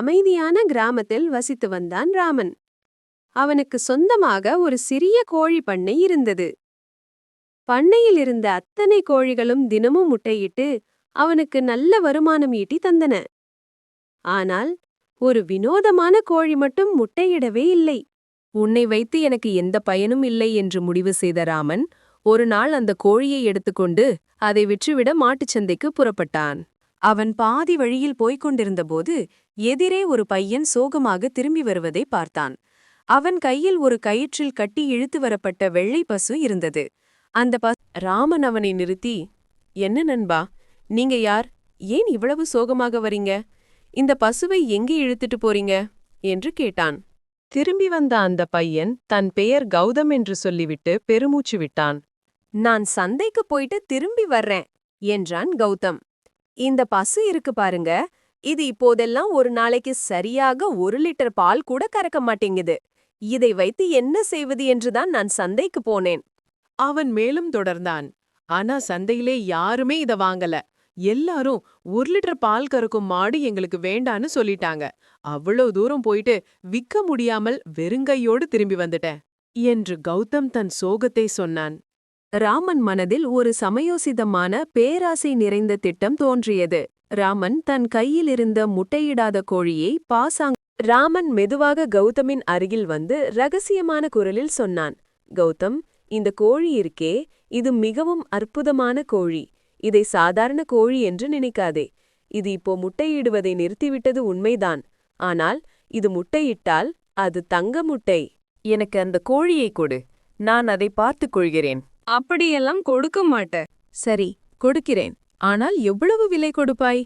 அமைதியான கிராமத்தில் வசித்து வந்தான் ராமன். அவனுக்கு சொந்தமாக ஒரு சிறிய கோழி பண்ணை இருந்தது. பண்ணையில் இருந்த அத்தனை கோழிகளும் தினமும் முட்டையிட்டு அவனுக்கு நல்ல வருமானம் ஈட்டி தந்தன. ஆனால் ஒரு வினோதமான கோழி மட்டும் முட்டையிடவே இல்லை. உன்னை வைத்து எனக்கு எந்த பயனும் இல்லை என்று முடிவு செய்த ராமன் ஒரு நாள் அந்த கோழியை எடுத்துக்கொண்டு அதை விற்றுவிட மாட்டுச்சந்தைக்கு புறப்பட்டான். அவன் பாதி வழியில் போய்க் கொண்டிருந்தபோது எதிரே ஒரு பையன் சோகமாக திரும்பி வருவதை பார்த்தான். அவன் கையில் ஒரு கயிற்றில் கட்டி இழுத்து வரப்பட்ட வெள்ளை பசு இருந்தது. அந்த பஸ் ராமன் அவனை நிறுத்தி என்ன நண்பா நீங்க யார்? ஏன் இவ்வளவு சோகமாக வரீங்க? இந்த பசுவை எங்கே இழுத்துட்டு போறீங்க? என்று கேட்டான். திரும்பி வந்த அந்த பையன் தன் பெயர் கௌதம் என்று சொல்லிவிட்டு பெருமூச்சு விட்டான். நான் சந்தைக்கு போயிட்டு திரும்பி வர்றேன் என்றான் கௌதம். இந்த பசு இருக்கு பாருங்க இது இப்போதெல்லாம் ஒரு நாளைக்கு சரியாக ஒரு லிட்டர் பால் கூட கறக்க மாட்டேங்குது. இதை வைத்து என்ன செய்வது என்றுதான் நான் சந்தைக்கு போனேன். அவன் மேலும் தொடர்ந்தான். ஆனா சந்தையிலே யாருமே இத வாங்கல. எல்லாரும் ஒரு லிட்டர் பால் கறக்கும் மாடு எங்களுக்கு வேண்டான்னு சொல்லிட்டாங்க. அவ்வளவு தூரம் போயிட்டு விக்க முடியாமல் வெறுங்கையோடு திரும்பி வந்துட்டேன் என்று கௌதம் தன் சோகத்தை சொன்னான். ராமன் மனதில் ஒரு சமயோசிதமான பேராசை நிறைந்த திட்டம் தோன்றியது. ராமன் தன் கையில் இருந்த முட்டையிடாத கோழியை பாசாங் ராமன் மெதுவாக கௌதமின் அருகில் வந்து ரகசியமான குரலில் சொன்னான். கௌதம் இந்த கோழி இருக்கே இது மிகவும் அற்புதமான கோழி. இதை சாதாரண கோழி என்று நினைக்காதே. இது இப்போ முட்டையிடுவதை நிறுத்திவிட்டது உண்மைதான். ஆனால் இது முட்டையிட்டால் அது தங்க முட்டை. எனக்கு அந்த கோழியை கொடு. நான் அதை பார்த்துக் கொள்கிறேன். அப்படியெல்லாம் கொடுக்க மாட்ட சரி கொடுக்கிறேன். ஆனால் எவ்வளவு விலை கொடுப்பாய்?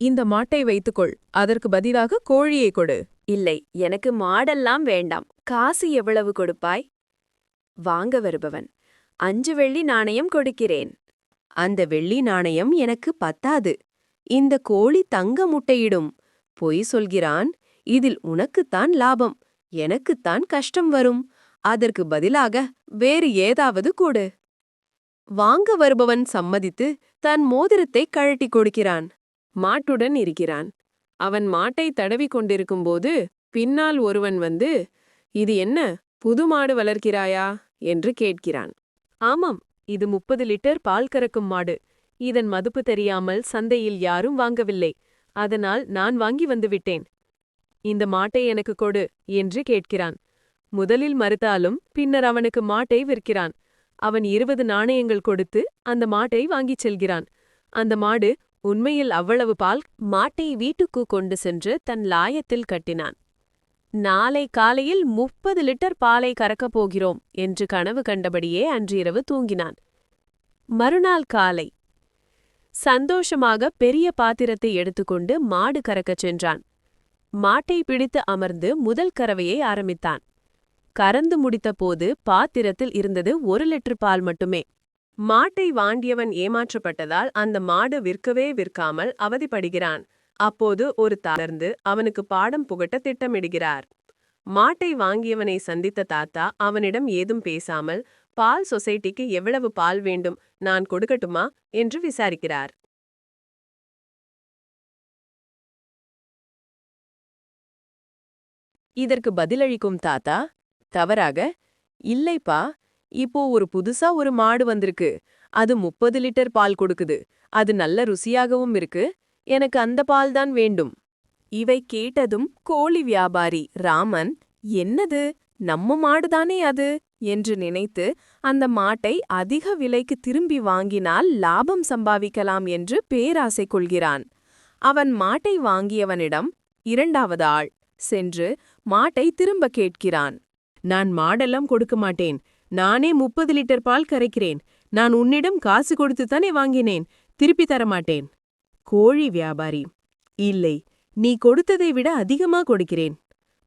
இந்த மாட்டை வைத்துக்கொள் அதற்கு பதிலாக கோழியை கொடு. இல்லை எனக்கு மாடெல்லாம் வேண்டாம். காசு எவ்வளவு கொடுப்பாய்? வாங்க வருபவன் அஞ்சு வெள்ளி நாணயம் கொடுக்கிறேன். அந்த வெள்ளி நாணயம் எனக்கு பத்தாது. இந்த கோழி தங்க முட்டையிடும். பொய் சொல்கிறான் இதில் உனக்குத்தான் லாபம் எனக்குத்தான் கஷ்டம் வரும். அதற்கு பதிலாக வேறு ஏதாவது கொடு. வாங்க வருபவன் சம்மதித்து தன் மோதிரத்தை கழட்டிக் கொடுக்கிறான். மாட்டுடன் இருக்கிறான். அவன் மாட்டை தடவிக் கொண்டிருக்கும்போது பின்னால் ஒருவன் வந்து இது என்ன? புது மாடு வளர்க்கிறாயா? என்று கேட்கிறான். ஆமாம் இது முப்பது லிட்டர் பால் கறக்கும் மாடு. இதன் மதுப்பு தெரியாமல் சந்தையில் யாரும் வாங்கவில்லை. அதனால் நான் வாங்கி வந்து விட்டேன். இந்த மாட்டை எனக்கு கொடு என்று கேட்கிறான். முதலில் மறுத்தாலும் பின்னர் அவனுக்கு மாட்டை விற்கிறான். அவன் இருபது நாணயங்கள் கொடுத்து அந்த மாட்டை வாங்கிச் செல்கிறான். அந்த மாடு உண்மையில் அவ்வளவு பால் மாட்டை வீட்டுக்கு கொண்டு சென்று தன் லாயத்தில் கட்டினான். நாளை காலையில் முப்பது லிட்டர் பாலை கறக்கப் போகிறோம் என்று கனவு கண்டபடியே அன்றிரவு தூங்கினான். மறுநாள் காலை சந்தோஷமாக பெரிய பாத்திரத்தை எடுத்துக்கொண்டு மாடு கறக்கச் சென்றான். மாட்டை பிடித்து அமர்ந்து முதல் கறவையை ஆரம்பித்தான். கறந்து முடித்தபோது பாத்திரத்தில் இருந்தது ஒரு லிட்டர் பால் மட்டுமே. மாட்டை வாண்டியவன் ஏமாற்றப்பட்டதால் அந்த மாடு விற்கவே விற்காமல் அவதிப்படுகிறான். அப்போது ஒரு தளர்ந்து அவனுக்கு பாடம் புகட்ட திட்டமிடுகிறார். மாட்டை வாங்கியவனை சந்தித்த தாத்தா அவனிடம் ஏதும் பேசாமல் பால் சொசைட்டிக்கு எவ்வளவு பால் வேண்டும்? நான் கொடுக்கட்டுமா? என்று விசாரிக்கிறார். இதற்கு பதிலளிக்கும் தாத்தா தவறாக இல்லைப்பா இப்போ ஒரு புதுசா ஒரு மாடு வந்திருக்கு. அது முப்பது லிட்டர் பால் கொடுக்குது. அது நல்ல ருசியாகவும் இருக்கு. எனக்கு அந்த பால் தான் வேண்டும். இவை கேட்டதும் கோழி வியாபாரி ராமன் என்னது? நம்ம மாடுதானே அது? என்று நினைத்து அந்த மாட்டை அதிக விலைக்கு திரும்பி வாங்கினால் லாபம் சம்பாவிக்கலாம் என்று பேராசை கொள்கிறான். அவன் மாட்டை வாங்கியவனிடம் இரண்டாவது ஆள் சென்று மாட்டை திரும்ப கேட்கிறான். நான் மாடெல்லாம் கொடுக்க மாட்டேன். நானே முப்பது லிட்டர் பால் கரைக்கிறேன். நான் உன்னிடம் காசு கொடுத்துத்தானே வாங்கினேன். திருப்பி தரமாட்டேன் கோழி வியாபாரி இல்லை நீ கொடுத்ததை விட அதிகமா கொடுக்கிறேன்.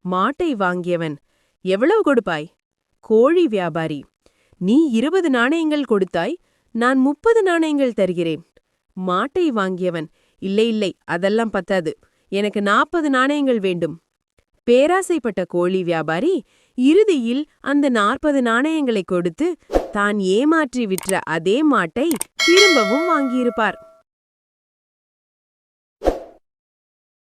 மாட்டை வாங்கியவன் எவ்வளவு கொடுப்பாய்? கோழி வியாபாரி நீ இருபது நாணயங்கள் கொடுத்தாய் நான் முப்பது நாணயங்கள் தருகிறேன். மாட்டை வாங்கியவன் இல்லை இல்லை அதெல்லாம் பத்தாது. எனக்கு நாற்பது நாணயங்கள் வேண்டும். பேராசைப்பட்ட கோழி வியாபாரி இறுதியில் அந்த நாற்பது நாணயங்களை கொடுத்து தான் ஏமாற்றி விற்ற அதே மாட்டை திரும்பவும் வாங்கியிருப்பார்.